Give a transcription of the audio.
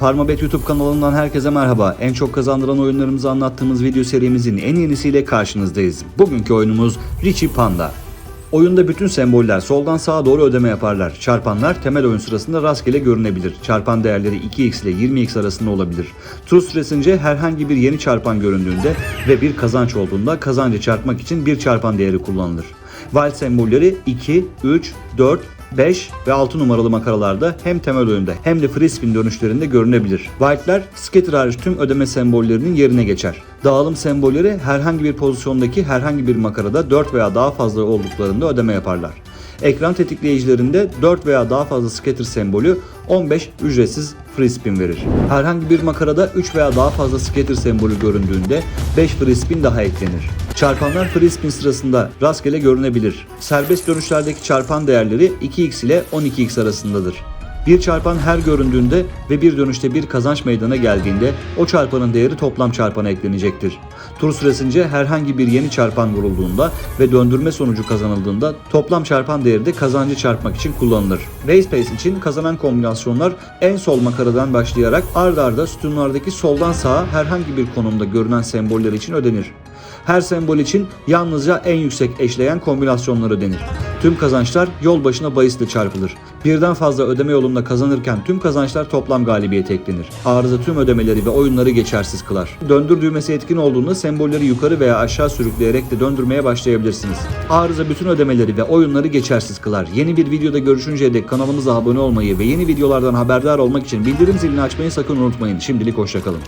Parmabet YouTube kanalından herkese merhaba. En çok kazandıran oyunlarımızı anlattığımız video serimizin en yenisiyle karşınızdayız. Bugünkü oyunumuz Richie Panda. Oyunda bütün semboller soldan sağa doğru ödeme yaparlar. Çarpanlar temel oyun sırasında rastgele görünebilir. Çarpan değerleri 2x ile 20x arasında olabilir. Tur süresince herhangi bir yeni çarpan göründüğünde ve bir kazanç olduğunda kazancı çarpmak için bir çarpan değeri kullanılır. Wild sembolleri 2, 3, 4, 5 ve 6 numaralı makaralarda hem temel oyunda hem de free spin dönüşlerinde görünebilir. Wild'ler scatter hariç tüm ödeme sembollerinin yerine geçer. Dağılım sembolleri herhangi bir pozisyondaki herhangi bir makarada 4 veya daha fazla olduklarında ödeme yaparlar. Ekran tetikleyicilerinde 4 veya daha fazla scatter sembolü 15 ücretsiz free spin verir. Herhangi bir makarada 3 veya daha fazla scatter sembolü göründüğünde 5 free spin daha eklenir. Çarpanlar free spin sırasında rastgele görünebilir. Serbest dönüşlerdeki çarpan değerleri 2x ile 12x arasındadır. Bir çarpan her göründüğünde ve bir dönüşte bir kazanç meydana geldiğinde o çarpanın değeri toplam çarpana eklenecektir. Tur süresince herhangi bir yeni çarpan vurulduğunda ve döndürme sonucu kazanıldığında toplam çarpan değeri de kazancı çarpmak için kullanılır. Race Pace için kazanan kombinasyonlar en sol makaradan başlayarak ard arda sütunlardaki soldan sağa herhangi bir konumda görünen semboller için ödenir. Her sembol için yalnızca en yüksek eşleyen kombinasyonlar ödenir. Tüm kazançlar yol başına bahisle çarpılır. Birden fazla ödeme yolunda kazanırken tüm kazançlar toplam galibiyete eklenir. Arıza tüm ödemeleri ve oyunları geçersiz kılar. Döndür düğmesi etkin olduğunda sembolleri yukarı veya aşağı sürükleyerek de döndürmeye başlayabilirsiniz. Arıza bütün ödemeleri ve oyunları geçersiz kılar. Yeni bir videoda görüşünceye dek kanalımıza abone olmayı ve yeni videolardan haberdar olmak için bildirim zilini açmayı sakın unutmayın. Şimdilik hoşçakalın.